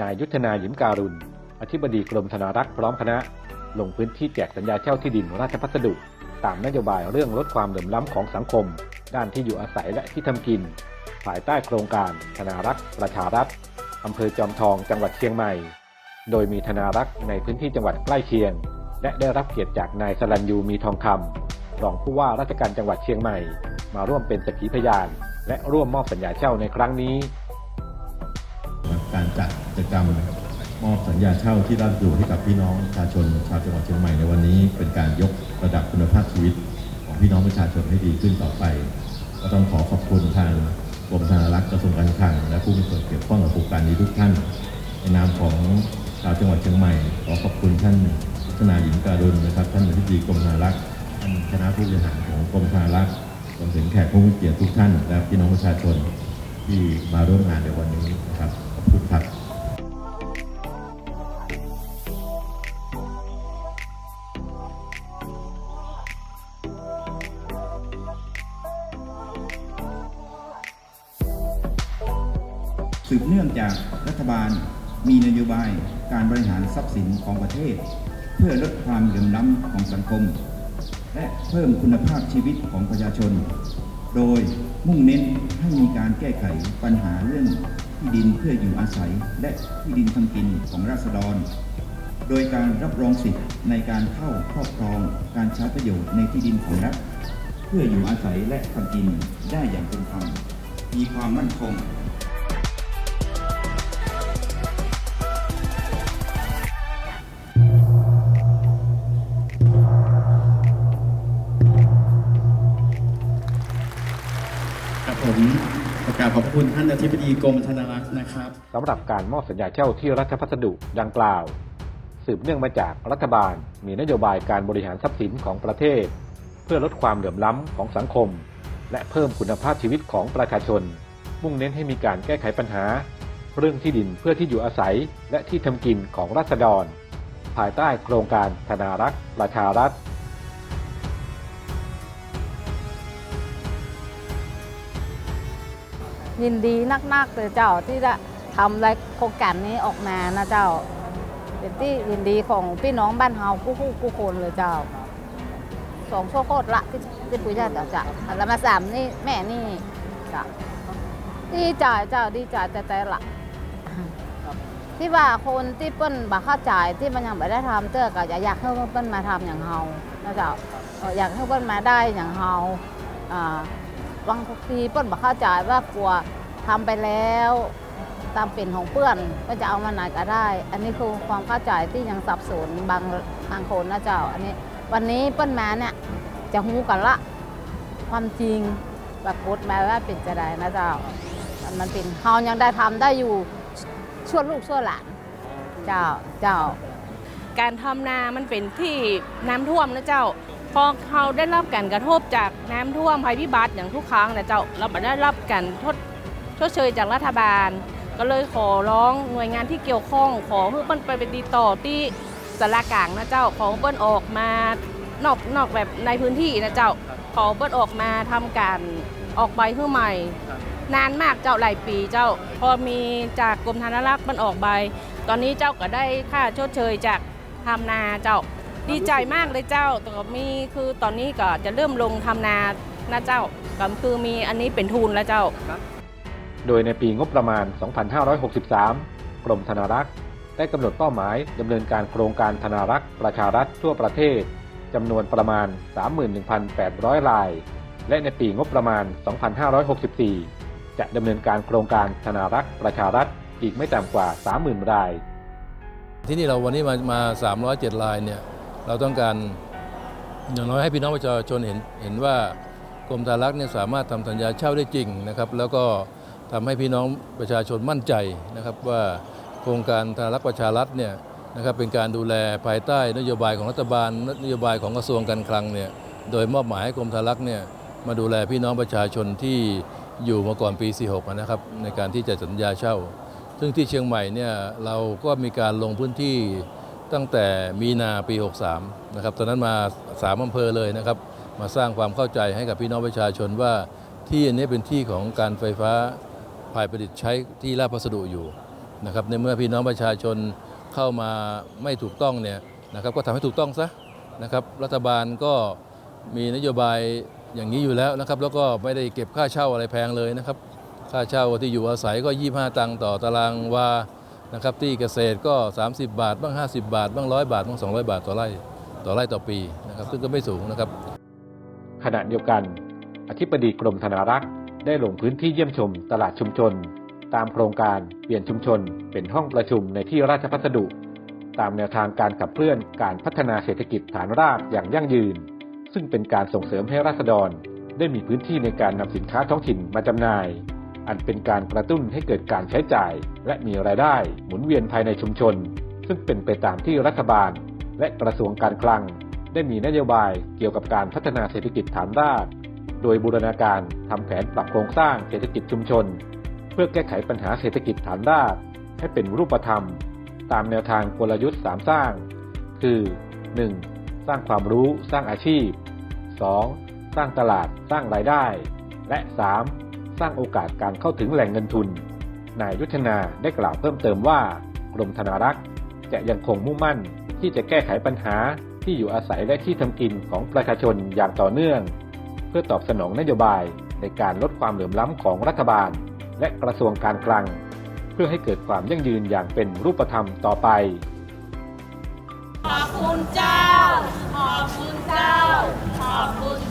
นายยุทธนาหยิมการุณ อธิบดีกรมธนารักษ์พร้อมคณะ ลงพื้นที่แจกสัญญาเช่าที่ดินราชพัสดุ ตามนโยบายเรื่องลดความเหลื่อมล้ำของสังคม ด้านที่อยู่อาศัยและที่ทำกิน ภายใต้โครงการธนารักษ์ประชารัฐอำเภอจอมทองจังหวัดเชียงใหม่ โดยมีธนารักษ์ในพื้นที่จังหวัดใกล้เคียง และได้รับเกียรติจากนายสลันยูมีทองคำรองผู้ว่าราชการจังหวัดเชียงใหม่ มาร่วมเป็นสักขีพยาน และร่วมมอบสัญญาเช่าในครั้งนี้ การจัดกิจกรรมมอบสัญญาเช่าที่ราชอยู่ให้กับพี่น้องประชาชนชาวจังหวัดเชียงใหม่ในวันนี้ เป็นการยกระดับคุณภาพชีวิตของพี่น้องประชาชนให้ดีขึ้นต่อไป ก็ต้องขอขอบคุณทางกรมธนารักษ์กระทรวงการคลัง และผู้มีส่วนเกี่ยวข้องกับโครงการนี้ทุกท่านในนามของชาวจังหวัดเชียงใหม่ ขอขอบคุณท่านพัฒนาหญิงการุณนะครับ ท่านอธิบดีกรมธนารักษ์ท่านคณะผู้บริหารของกรมธนารักษ์รวมถึงแขกผู้มีเกียรติทุกท่าน และพี่น้องประชาชนที่มาร่วมงานในวันนี้นะครับ คุณครับสืบเนื่องจากรัฐบาลมีนโยบายการบริหารทรัพย์สินของประเทศ เพื่อลดความเหลื่อมล้ำของสังคม และเพิ่มคุณภาพชีวิตของประชาชน โดยมุ่งเน้นให้มีการแก้ไขปัญหาเรื่องที่ดินเพื่ออยู่อาศัย และที่ดินทำกินของราษฎร โดยการรับรองสิทธิ์ในการเข้าครอบครองการใช้ประโยชน์ในที่ดินของรัฐเพื่ออยู่อาศัยและทำกินได้อย่างเป็นธรรมมีความมั่นคง ผมประกาศขอบคุณท่านอธิบดีกรมธนารักษ์นะครับสำหรับการมอบสัญญาเช่าที่รัฐพัสดุดังกล่าว สืบเนื่องมาจากรัฐบาล มีนโยบายการบริหารทรัพย์สินของประเทศ เพื่อลดความเหลื่อมล้ำของสังคม และเพิ่มคุณภาพชีวิตของประชาชน มุ่งเน้นให้มีการแก้ไขปัญหา เรื่องที่ดินเพื่อที่อยู่อาศัยและที่ทำกินของราษฎร ภายใต้โครงการธนารักษ์ประชารัฐ ยินดีนักๆเลยเจ้าที่จะทำรายโครงการนี้ออกมานะเจ้า เป็นที่ยินดีของพี่น้องบ้านเฮาผู้ผู้ผู้คนเลยเจ้าสองชั่วโคตรละที่ที่ปุ้ยจ้าเจ้าจะแล้วมาสามนี่แม่นี่จ้ะดีใจเจ้าดีใจแต่แต่ละที่ว่าคนที่เปิ้นบ่เข้าใจที่มันยังไม่ได้ทำเตื้อก็อยากให้เปิ้นมาทำอย่างเฮานะเจ้าเอ่ออยากให้เปิ้นมาได้อย่างเฮาอ่า บางทีเปิ้นบอกเข้าใจว่ากลัวทำไปแล้ว ตามเป็นของเพื่อนก็จะเอามาไหนก็ได้ อันนี้คือความเข้าใจที่ยังสับสนบางบางคนนะเจ้า อันนี้ วันนี้เปิ้นมาเนี่ยจะหูกันละ ความจริงปรากฏมาว่าเป็นจะได้นะเจ้า มันเป็นเฮายังได้ทำได้อยู่ช่วลูกช่วหลานเจ้าเจ้า การทำนามันเป็นที่น้ำท่วมนะเจ้า พอเขาได้รับการกระทบจากน้ำท่วมภัยพิบัติอย่างทุกครั้งนะเจ้าเราได้รับการทดชดเชยจากรัฐบาล ก็เลยขอร้องหน่วยงานที่เกี่ยวข้อง ขอให้เปิ้นไปเป็นติดต่อที่สารากลางนะเจ้าขอให้เปิ้นออกมานอกนอกแบบในพื้นที่นะเจ้าขอเปิ้นออกมาทำการออกใบให้ใหม่ นานมากเจ้าหลายปีเจ้าพอมีจากกรมธนารักษ์มันออกใบ ตอนนี้เจ้าก็ได้ค่าชดเชยจากทำนาเจ้า ดีใจมากเลยเจ้าแต่ก็มีคือตอนนี้ก็จะเริ่มลงทำนานะเจ้าก็คือมีอันนี้เป็นทุนแล้วเจ้า โดยในปีงบประมาณ 2563 กรมธนารักษ์ได้กำหนดเป้าหมายดำเนินการโครงการธนารักษ์ประชารัฐทั่วประเทศจำนวนประมาณ 31,800 ราย และในปีงบประมาณ 2564 จะดำเนินการโครงการธนารักษ์ประชารัฐอีกไม่ต่ำกว่า 30,000 ราย ที่นี่เราวันนี้มามา307ลายเนี่ย เราต้องการอย่างน้อยให้พี่น้องประชาชนเห็นเห็นว่ากรมธารักษ์เนี่ยสามารถทำสัญญาเช่าได้จริงนะครับ แล้วก็ทำให้พี่น้องประชาชนมั่นใจนะครับว่าโครงการธารักษ์ประชารัฐเนี่ยนะครับเป็นการดูแลภายใต้นโยบายของรัฐบาลนโยบายของกระทรวงการคลังเนี่ยโดยมอบหมายให้กรมธารักษ์เนี่ยมาดูแลพี่น้องประชาชนที่อยู่มาก่อนปี 46 นะครับในการที่จะสัญญาเช่า ซึ่งที่เชียงใหม่เนี่ยเราก็มีการลงพื้นที่ ตั้งแต่มีนาปี 63 นะครับ ตอนนั้นมา 3 อำเภอเลยนะครับ มาสร้างความเข้าใจให้กับพี่น้องประชาชนว่าที่อันนี้เป็นที่ของการไฟฟ้าฝ่ายผลิตใช้ที่ราชพัสดุอยู่นะครับ ในเมื่อพี่น้องประชาชนเข้ามาไม่ถูกต้องเนี่ยนะครับก็ทำให้ถูกต้องซะนะครับรัฐบาลก็มีนโยบายอย่างนี้อยู่แล้วนะครับ แล้วก็ไม่ได้เก็บค่าเช่าอะไรแพงเลยนะครับ ค่าเช่าที่อยู่อาศัยก็ 25 ตังค์ต่อตารางวา นะครับที่เกษตรก็ 30 บาท บ้าง 50 บาท บ้างร้อยบาท บ้าง 200 บาทต่อไร่ต่อไร่ต่อปีนะครับซึ่งก็ไม่สูงนะครับ ขณะเดียวกัน อธิบดีกรมธนารักษ์ได้ลงพื้นที่เยี่ยมชมตลาดชุมชน ตามโครงการเปลี่ยนชุมชน เป็นห้องประชุมในที่ราชพัสดุ ตามแนวทางการขับเคลื่อนการพัฒนาเศรษฐกิจฐานรากอย่างยั่งยืน ซึ่งเป็นการส่งเสริมให้ราษฎร ได้มีพื้นที่ในการนำสินค้าท้องถิ่นมาจำหน่าย อันเป็นการกระตุ้นให้เกิดการใช้จ่าย และมีรายได้หมุนเวียนภายในชุมชน ซึ่งเป็นไปตามที่รัฐบาล และกระทรวงการคลัง ได้มีนโยบายเกี่ยวกับการพัฒนาเศรษฐกิจฐานราก โดยบูรณาการทำแผนปรับโครงสร้างเศรษฐกิจชุมชน เพื่อแก้ไขปัญหาเศรษฐกิจฐานราก ให้เป็นรูปธรรม ตามแนวทางกลยุทธ์3สร้าง คือ 1. สร้างความรู้สร้างอาชีพ 2. สร้างตลาดสร้างรายได้ และ 3. สร้างโอกาสการเข้าถึงแหล่งเงินทุน นายยุทธนาได้กล่าวเพิ่มเติมว่ากรมธนารักษ์จะยังคงมุ่งมั่นที่จะแก้ไขปัญหาที่อยู่อาศัยและที่ทำกินของประชาชนอย่างต่อเนื่อง เพื่อตอบสนองนโยบายในการลดความเหลื่อมล้ำของรัฐบาล และกระทรวงการคลัง เพื่อให้เกิดความยั่งยืนอย่างเป็นรูปธรรมต่อไป ขอบคุณเจ้า ขอบคุณเจ้า ขอบคุณ